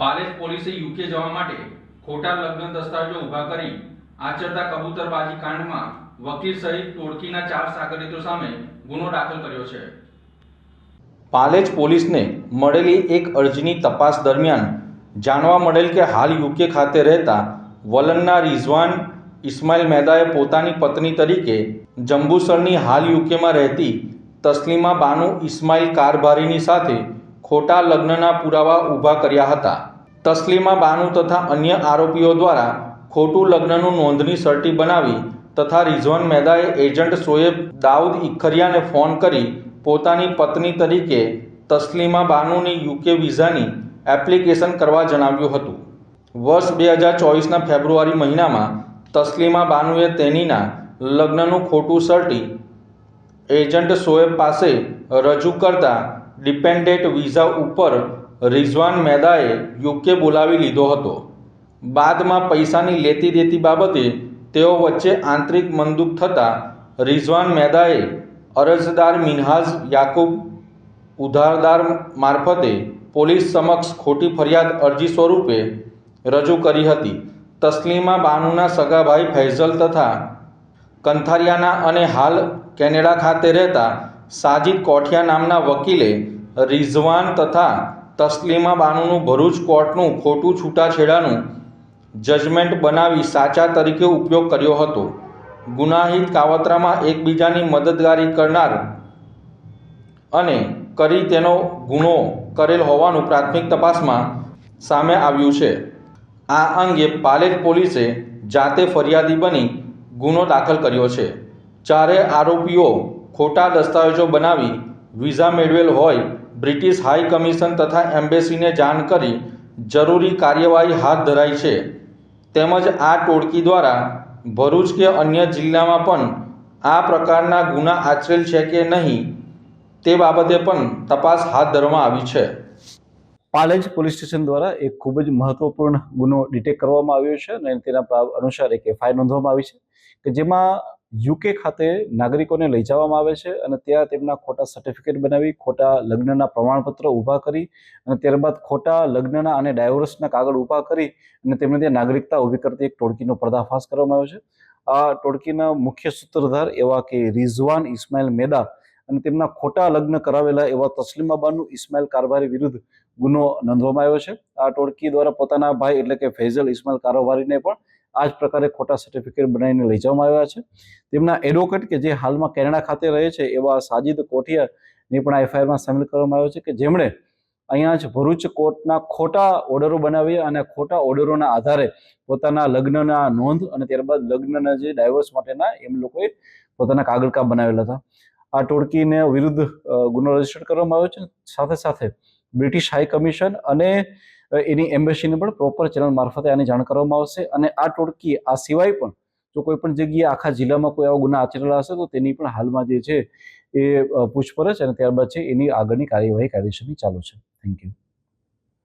પાલેજ પોલીસે યુકે જવા માટે ખોટા લગ્ન દસ્તાવેજો ઊભા કરી આચરતા કબૂતરબાજી કાંડમાં વકીલ સહિત ટોળકીના ચાર સાગરિતો સામે ગુનો દાખલ કર્યો છે. પાલેજ પોલીસને મળેલી એક અરજીની તપાસ દરમિયાન જાણવા મળેલ કે હાલ યુકે ખાતે રહેતા વલણના રિઝવાન ઇસ્માઇલ મેદાએ પોતાની પત્ની તરીકે જંબુસરની હાલ યુકેમાં રહેતી તસ્લીમા બાનુ ઇસ્માઇલ કારભારીની સાથે ખોટા લગ્નના પુરાવા ઊભા કર્યા હતા. તસ્લીમા બાનુ તથા અન્ય આરોપીઓ દ્વારા ખોટું લગ્નનું નોંધણી સર્ટી બનાવી તથા રિઝવાન મેદાએ એજન્ટ શોએબ દાઉદ ઇખરિયાને ફોન કરી પોતાની પત્ની તરીકે તસ્લીમા બાનુની યુકે વિઝાની એપ્લિકેશન કરવા જણાવ્યું હતું. વર્ષ બે હજાર ચોવીસના ફેબ્રુઆરી મહિનામાં તસ્લીમા બાનુએ તેનીના લગ્નનું ખોટું સર્ટી એજન્ટ શોએબ પાસે રજૂ કરતા ડિપેન્ડેન્ટ વિઝા ઉપર રિઝવાન મેદાએ યુકે બોલાવી લીધો હતો. બાદમાં પૈસાની લેતી દેતી બાબતે તેઓ વચ્ચે આંતરિક મંદુક થતાં રિઝવાન મેદાએ અરજદાર મિનહાઝ યાકુબ ઉધારદાર મારફતે પોલીસ સમક્ષ ખોટી ફરિયાદ અરજી સ્વરૂપે રજૂ કરી હતી. તસ્લીમા બાનુના સગાભાઈ ફૈઝલ તથા કંથારિયાના અને હાલ કેનેડા ખાતે રહેતા સાજિદ કોઠિયા નામના વકીલે રિઝવાન તથા તસ્લીમા બાનુનું ભરૂચ કોર્ટનું ખોટું છૂટાછેડાનું જજમેન્ટ બનાવી સાચા તરીકે ઉપયોગ કર્યો હતો. ગુનાહિત કાવતરામાં એકબીજાની મદદગારી કરનાર અને કરી તેનો ગુનો કરેલ હોવાનું પ્રાથમિક તપાસમાં સામે આવ્યું છે. આ અંગે પાલેજ પોલીસે જાતે ફરિયાદી બની ગુનો દાખલ કર્યો છે. ચારે આરોપીઓ ખોટા દસ્તાવેજો બનાવી વિઝા મેળવેલ હોય બ્રિટિશ હાઈ કમિશન તથા એમ્બેસીને જાણ કરી જરૂરી કાર્યવાહી હાથ ધરાઈ છે. તેમજ આ ટોળકી દ્વારા ભરૂચ કે અન્ય જિલ્લામાં પણ આ પ્રકારના ગુના આચરેલ છે કે નહીં તે બાબતે પણ તપાસ હાથ ધરવામાં આવી છે. પાલેજ પોલીસ સ્ટેશન દ્વારા એક ખૂબ જ મહત્વપૂર્ણ ગુનો ડિટેક્ટ કરવામાં આવ્યો છે અને તેના અનુસાર એક એફઆઈઆર નોંધવામાં આવી છે કે જેમાં યુકે ખાતે નાગરિકોને લઈ જવામાં આવે છે અને ત્યાં તેમના ખોટા સર્ટિફિકેટ બનાવી, ખોટા લગ્નના પ્રમાણપત્ર ઊભા કરી અને ત્યારબાદ ખોટા લગ્નના અને ડાયવોર્સના કાગળ ઊભા કરી અને તેમને ત્યાં નાગરિકતા ઊભી કરતી એક ટોળકીનો પર્દાફાશ કરવામાં આવ્યો છે. આ ટોળકીના મુખ્ય સૂત્રધાર એવા કે રિઝવાન ઇસ્માઇલ મેદા અને તેમના ખોટા લગ્ન કરાવેલા એવા તસ્લીમાબાનુ ઇસ્માઇલ કારભારી વિરુદ્ધ ગુનો નોંધવામાં આવ્યો છે. આ ટોળકી દ્વારા પોતાના ભાઈ એટલે કે ફૈઝલ ઇસ્માઇલ કારોબારીને પણ આ જ પ્રકારે ખોટા સર્ટિફિકેટ બનાવીને લઈ જવામાં આવ્યા છે. તેમના એડવોકેટ કે જે હાલમાં કેનેડા ખાતે રહે છે, એવા સાજિદ કોઠિયાને પણ આ એફઆઈઆરમાં સામેલ કરવામાં આવ્યો છે કે જેમણે અહીંયા જ ભરૂચ કોર્ટના ખોટા ઓર્ડરો બનાવી અને ખોટા ઓર્ડરોના આધારે પોતાના લગ્નના નોંધ અને ત્યારબાદ લગ્નના જે ડાયવોર્સ માટેના એમ લોકોએ પોતાના કાગળકા બનાવેલા હતા. આ ટોળકીને વિરુદ્ધ ગુનો રજિસ્ટર કરવામાં આવ્યો છે. સાથે સાથે બ્રિટિશ હાઈ કમિશન અને એની એમ્બેસીને પણ પ્રોપર ચેનલ મારફતે આની જાણ કરવામાં આવશે અને આ ટોળકી આ સિવાય પણ જો કોઈ પણ જગ્યાએ આખા જિલ્લામાં કોઈ આવા ગુના આચરેલા હશે, તો તેની પણ હાલમાં જે છે એ પૂછપરછ અને ત્યારબાદ છે એની આગળની કાર્યવાહી કાયદેસરની ચાલુ છે. Thank you